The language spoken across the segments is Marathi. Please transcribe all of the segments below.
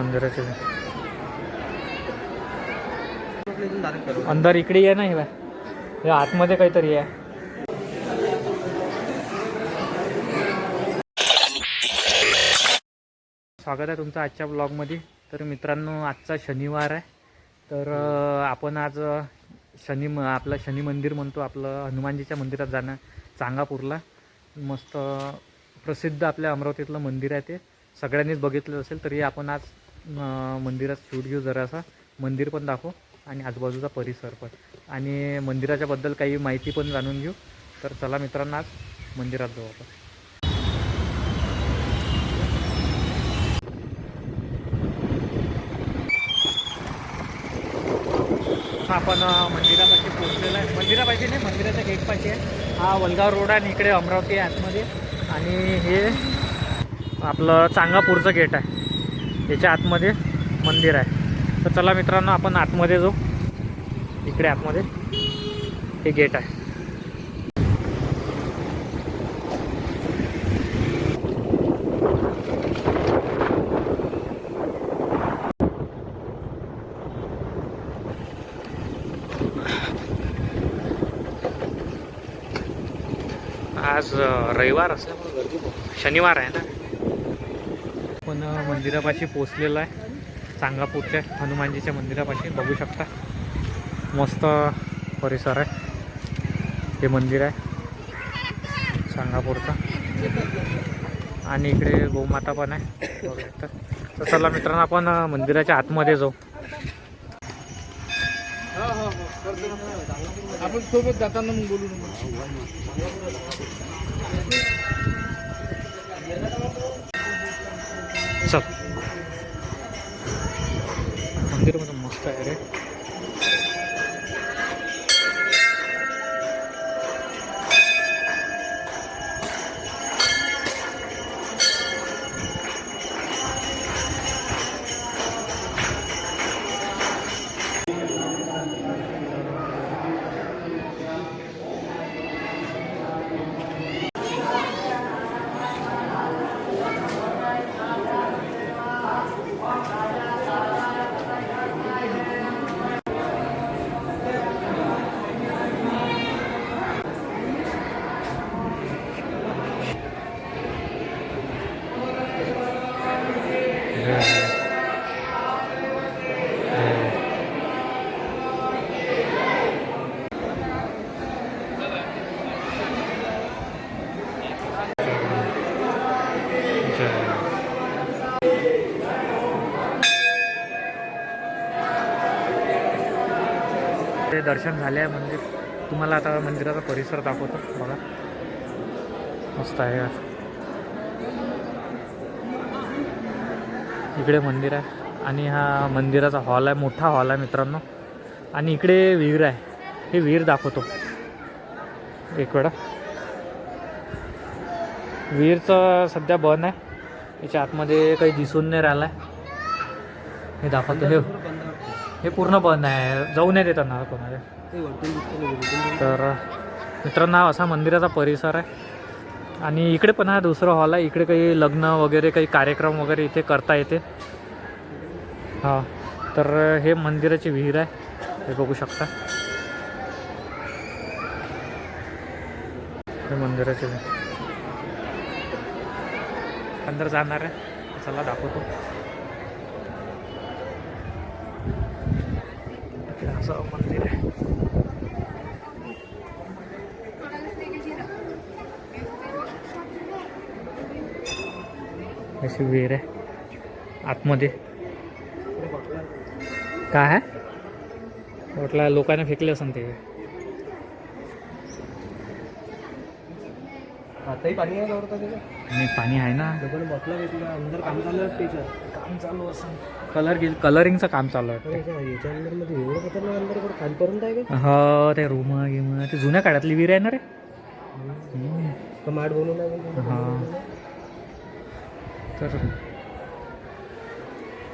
मंदिराचे अंदर इकडे आहे ना हे बाय हे आतमध्ये काहीतरी आहे स्वागत आहे तुमचं आजच्या ब्लॉगमध्ये तर मित्रांनो आजचा शनिवार आहे. तर आपण आज शनी म आपलं शनी मंदिर म्हणतो आपलं हनुमानजीच्या मंदिरात जाणं चांगापूरला. मस्त प्रसिद्ध आपल्या अमरावतीतलं मंदिर आहे ते. सगळ्यांनीच बघितलं असेल तरी आपण आज मंदिरात शूट घेऊ जरासा. मंदिर पण दाखवू आणि आजूबाजूचा परिसर पण. आणि मंदिराच्या बद्दल काही माहिती पण जाणून घेऊ. तर चला मित्रांनो आज मंदिरात जाऊ आपण. आपण मंदिरापाशी पोहोचलेला आहे. मंदिरापाशी नाही मंदिराच्या गेटपाशी आहे. हा वलगाव रोड आहे आणि इकडे अमरावती आतमध्ये. आणि हे आपलं चांगापूरचं गेट आहे. याच्या आतमध्ये मंदिर आहे. तर चला मित्रांनो आपण आतमध्ये जाऊ. इकडे आतमध्ये हे गेट आहे. आज रविवार असल्यामुळे गर्दी शनिवार आहे ना? आपण मंदिरापाशी पोचलेलो आहे. चांगापूरच्या हनुमानजीच्या मंदिरापाशी. बघू शकता. मस्त परिसर आहे. हे मंदिर आहे. चांगापूरचं. आणि इकडे गोमाता पण आहे. बघू शकता. तर चला मित्रांनो आपण मंदिराच्या आतमध्ये जाऊ. आपण सोबत जाताना मग बोलू चल. मंदिर मस्त आहे रे. ते दर्शन झाले आहे मंदिर तुम्हाला आता मंदिराचा परिसर दाखवतो. बघा. मस्त आहे इकडे मंदिर आहे. आणि हा मंदिराचा हॉल आहे. मोठा हॉल आहे मित्रांनो. आणि इकडे विहीर आहे. हे विहीर दाखवतो. एक वेळा. विहीरचं सध्या बंद आहे. याच्या आतमध्ये काही दिसून नाही राहिलं आहे हे दाखवतो. हे हे पूर्ण बंद आहे. जाऊ नाही देताना कोणाला. तर मित्रांनो असा मंदिराचा परिसर आहे. आणि इकडे पण हा दुसरा हॉल आहे. इकडे काही लग्न वगैरे काही कार्यक्रम वगैरे इथे करता येते. हा. तर हे मंदिराची विहीर आहे. हे बघू शकता. हे मंदिराची विहीर. अंदर जाणार आहे. चला दाखवतो. असं मंदिर. आहे अशी विहीर आहे. आतमध्ये. काय आहे? म्हटलं लोकांना फेकले असं ते. आताही पाणी आहे आणि पाणी आहे ना. अंदर काम चालू आहे त्याच्या काम चालू असं कलर गे कलरिंगचं काम चालू आहे. याच्या अंदरमध्ये एवढं खतरनाक अंदर पण खालीपर्यंत आहे का हो ते रूम गिम ते जुन्या काळातली विहीर आहे ना रे. माठ बनवून हा. तर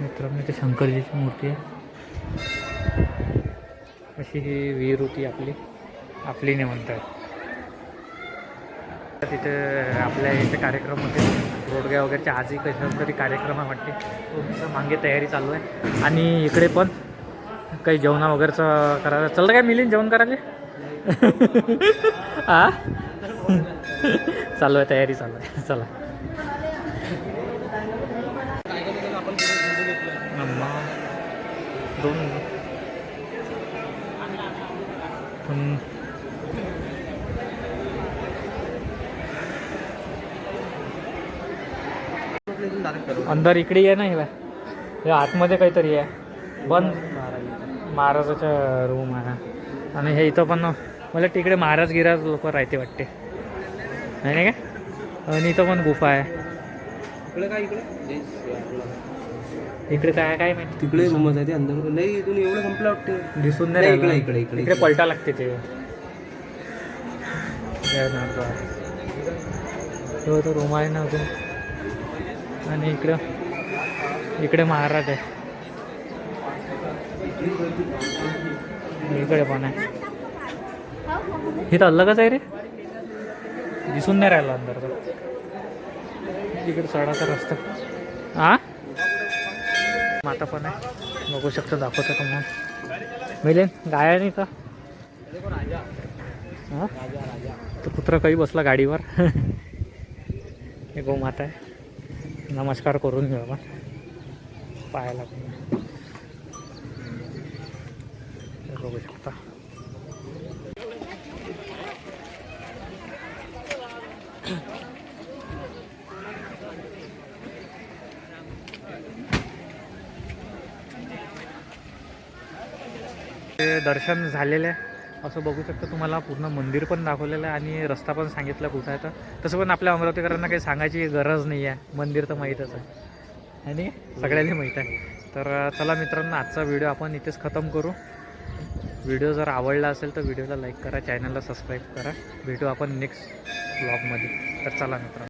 मित्रांनो इथे शंकरजीची मूर्ती आहे. अशी ही विहीर होती आपली. आपली नाही म्हणतात तिथे आपल्या इथे कार्यक्रम होते. रोडग्या वगैरेचे आजही कशा तरी कार्यक्रम आहे वाटते. हो, तो मागे तयारी चालू आहे. आणि इकडे पण काही जेवणा वगैरेचं करायला चल काय मिलीन जेवण करायला? हा चालू आहे तयारी चालू आहे. चला. दोन अंदर इकडे आहे ना हे बाय. हे आतमध्ये काहीतरी आहे बंद. महाराजाच्या रूम आहे. आणि हे इथं पण मला तिकडे महाराज गिराज लोक राहते वाटते. आहे नाही काय? आणि इथं पण गुफा आहे. इकडे काय इकडे? इकडे काय काय माहिती? तिकडे रूमच आहे ते अंदर. नाही इथून एवढं संपलं वाटते. दिसून नाही, इकडे. इकडे, इकडे, इकडे. पलटा लागते तो. रूम आहे ना अजून. आणि इकडं इकडे महाराज आहे. इकडे पण आहे. हे तर अलगच आहे रे? दिसून नाही राहिलं अंदर तर इकडे चढाचा रस्ता. हा माता पण आहे. बघू शकतो दाखवतो तुम्हाला. मिळेल गाय नाही का? हां? तो कुत्रा काही बसला गाडीवर. हे गोमाता आहे. नमस्कार करून घेऊ आपण. पाहायला बघू शकता. ते दर्शन झालेले आहे. असं बघू शकता. तुम्हाला पूर्ण मंदिर पण दाखवलेलं आहे आणि रस्ता पण सांगितला कुठं आहे तर. तसं पण आपल्या अमरावतीकरांना काही सांगायची गरज नाही आहे. मंदिर तर माहीतच आहे. आणि सगळ्यांना माहीत आहे. तर चला मित्रांनो आजचा व्हिडिओ आपण इथेच खतम करू. व्हिडिओ जर आवडला असेल तर व्हिडिओला लाईक करा चॅनलला सबस्क्राईब करा. भेटू आपण नेक्स्ट ब्लॉगमध्ये तर चला मित्रांनो.